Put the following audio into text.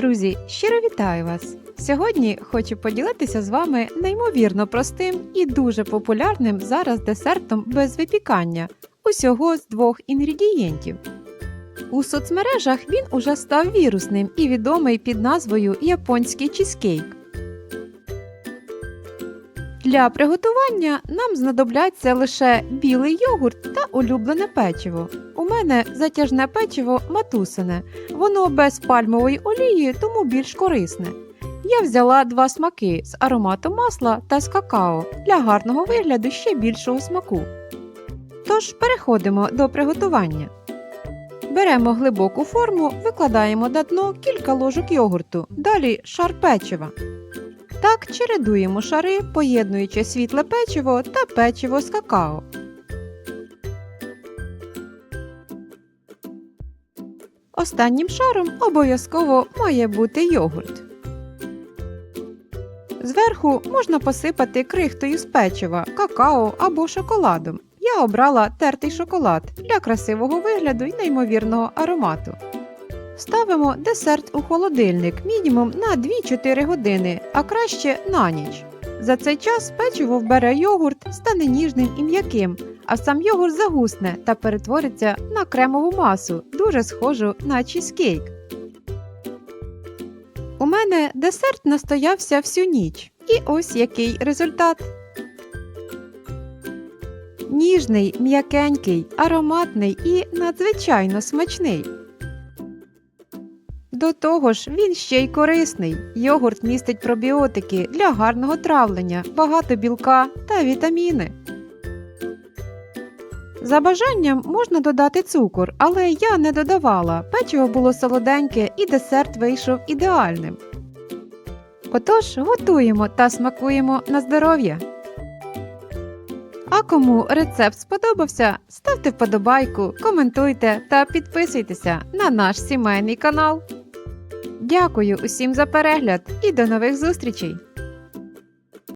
Друзі, щиро вітаю вас! Сьогодні хочу поділитися з вами неймовірно простим і дуже популярним зараз десертом без випікання, усього з двох інгредієнтів. У соцмережах він уже став вірусним і відомий під назвою японський чізкейк. Для приготування нам знадобляться лише білий йогурт та улюблене печиво. У мене затяжне печиво матусине, воно без пальмової олії, тому більш корисне. Я взяла два смаки з ароматом масла та з какао для гарного вигляду ще більшого смаку. Тож переходимо до приготування. Беремо глибоку форму, викладаємо на дно кілька ложок йогурту, далі шар печива. Так чередуємо шари, поєднуючи світле печиво та печиво з какао. Останнім шаром обов'язково має бути йогурт. Зверху можна посипати крихтою з печива, какао або шоколадом. Я обрала тертий шоколад для красивого вигляду і неймовірного аромату. Ставимо десерт у холодильник мінімум на 2-4 години, а краще на ніч. За цей час печиво вбере йогурт, стане ніжним і м'яким, а сам йогурт загусне та перетвориться на кремову масу, дуже схожу на чізкейк. У мене десерт настоявся всю ніч. І ось який результат. Ніжний, м'якенький, ароматний і надзвичайно смачний. До того ж, він ще й корисний. Йогурт містить пробіотики для гарного травлення, багато білка та вітаміни. За бажанням можна додати цукор, але я не додавала. Печиво було солоденьке і десерт вийшов ідеальним. Отож, готуємо та смакуємо на здоров'я. А кому рецепт сподобався, ставте вподобайку, коментуйте та підписуйтеся на наш сімейний канал. Дякую усім за перегляд і до нових зустрічей!